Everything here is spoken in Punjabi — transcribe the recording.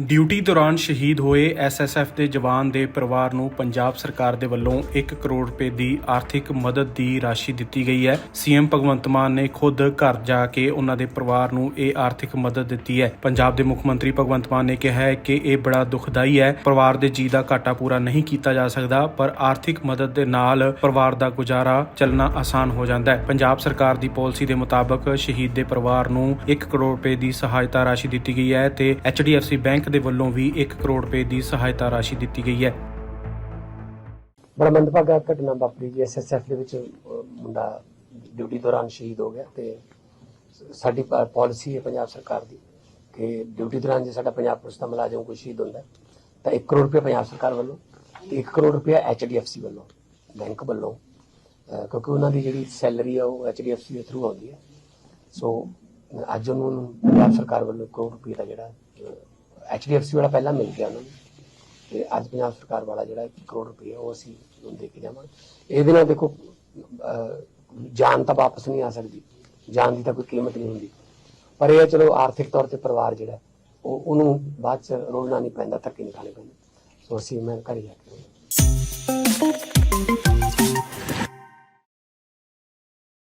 ਡਿਊਟੀ ਦੌਰਾਨ ਸ਼ਹੀਦ ਹੋਏ ਐਸਐਸਐਫ ਦੇ ਜਵਾਨ ਦੇ ਪਰਿਵਾਰ ਨੂੰ ਪੰਜਾਬ ਸਰਕਾਰ ਦੇ ਵੱਲੋਂ 1 ਕਰੋੜ ਰੁਪਏ ਦੀ ਆਰਥਿਕ ਮਦਦ ਦੀ ਰਾਸ਼ੀ ਦਿੱਤੀ ਗਈ ਹੈ। ਸੀਐਮ ਭਗਵੰਤ ਮਾਨ ਨੇ ਖੁਦ ਘਰ ਜਾ ਕੇ ਉਹਨਾਂ ਦੇ ਪਰਿਵਾਰ ਨੂੰ ਇਹ ਆਰਥਿਕ ਮਦਦ ਦਿੱਤੀ ਹੈ। ਪੰਜਾਬ ਦੇ ਮੁੱਖ ਮੰਤਰੀ ਭਗਵੰਤ ਮਾਨ ਨੇ ਕਿਹਾ ਹੈ ਕਿ ਇਹ ਬੜਾ ਦੁਖਦਾਈ ਹੈ। ਪਰਿਵਾਰ ਦੇ ਜੀ ਦਾ ਘਾਟਾ ਪੂਰਾ ਨਹੀਂ ਕੀਤਾ ਜਾ ਸਕਦਾ, ਪਰ ਆਰਥਿਕ ਮਦਦ ਦੇ ਨਾਲ ਪਰਿਵਾਰ ਦਾ ਗੁਜ਼ਾਰਾ ਚੱਲਣਾ ਆਸਾਨ ਹੋ ਜਾਂਦਾ ਹੈ। ਪੰਜਾਬ ਸਰਕਾਰ ਦੀ ਪਾਲਿਸੀ ਦੇ ਮੁਤਾਬਕ ਸ਼ਹੀਦ ਦੇ ਪਰਿਵਾਰ ਨੂੰ 1 ਕਰੋੜ ਰੁਪਏ ਦੀ ਸਹਾਇਤਾ ਰਾਸ਼ੀ ਦਿੱਤੀ ਗਈ ਹੈ ਤੇ HDFC ਬੈਂਕ ਦੇ ਵੱਲੋਂ ਵੀ 1 ਕਰੋੜ ਰੁਪਏ ਦੀ ਸਹਾਇਤਾ ਰਾਸ਼ੀ ਦਿੱਤੀ ਗਈ ਹੈ। ਬੜਾ ਮੰਦਭਾਗਾ ਘਟਨਾ ਵਾਪਰੀ ਜੀ ਐਸਐਸਐਫ ਦੇ ਵਿੱਚ ਮੁੰਡਾ ਡਿਊਟੀ ਦੌਰਾਨ ਸ਼ਹੀਦ ਹੋ ਗਿਆ ਤੇ ਸਾਡੀ ਪਾਲਿਸੀ ਹੈ ਪੰਜਾਬ ਸਰਕਾਰ ਦੀ ਕਿ ਡਿਊਟੀ ਦੌਰਾਨ ਜੇ ਸਾਡਾ ਪੰਜਾਬ ਪੁਲਿਸ ਦਾ ਮੁਲਾਜ਼ਮ ਕੋਈ ਸ਼ਹੀਦ ਹੁੰਦਾ, ਤਾਂ 1 ਕਰੋੜ ਰੁਪਏ ਪੰਜਾਬ ਸਰਕਾਰ ਵੱਲੋਂ ਤੇ 1 ਕਰੋੜ ਰੁਪਏ ਐਚਡੀਐਫਸੀ ਵੱਲੋਂ, ਬੈਂਕ ਵੱਲੋਂ ਕਿਉਂਕਿ ਉਹਨਾਂ ਦੀ ਜਿਹੜੀ ਸੈਲਰੀ ਆ ਉਹ ਐਚਡੀਐਫਸੀ ਦੇ ਥਰੂ ਆਉਂਦੀ ਹੈ। ਸੋ ਅੱਜ ਉਹਨੂੰ ਪੰਜਾਬ ਸਰਕਾਰ ਵੱਲੋਂ 1 ਕਰੋੜ ਰੁਪਏ ਦਾ ਜਿਹੜਾ ਐਚਡੀਐਫਸੀ ਵਾਲਾ ਪਹਿਲਾਂ ਮਿਲ ਗਿਆ ਉਹਨਾਂ ਨੂੰ। ਤੇ ਅੱਜ ਪੰਜਾਬ ਸਰਕਾਰ ਵਾਲਾ ਜਿਹੜਾ 1 ਕਰੋੜ ਰੁਪਏ ਉਹ ਅਸੀਂ ਉਹਨੂੰ ਦੇ ਕੇ ਜਾਵਾਂਗੇ। ਇਹਦੇ ਨਾਲ ਦੇਖੋ ਜਾਨ ਤਾਂ ਵਾਪਸ ਨਹੀਂ ਆ ਸਕਦੀ। ਜਾਨ ਦੀ ਤਾਂ ਕੋਈ ਕੀਮਤ ਨਹੀਂ ਹੁੰਦੀ। ਪਰ ਇਹ ਚਲੋ ਆਰਥਿਕ ਤੌਰ ਤੇ ਪਰਿਵਾਰ ਜਿਹੜਾ ਉਹ, ਉਹਨੂੰ ਬਾਅਦ ਚ ਰੋਲਣਾ ਨਹੀਂ ਪੈਂਦਾ, ਧੱਕੇ ਨਹੀਂ ਖਾਣੇ ਪੈਂਦੇ। ਸੋ ਅਸੀਂ ਮੈਂ ਘਰੇ ਜਾ ਕੇ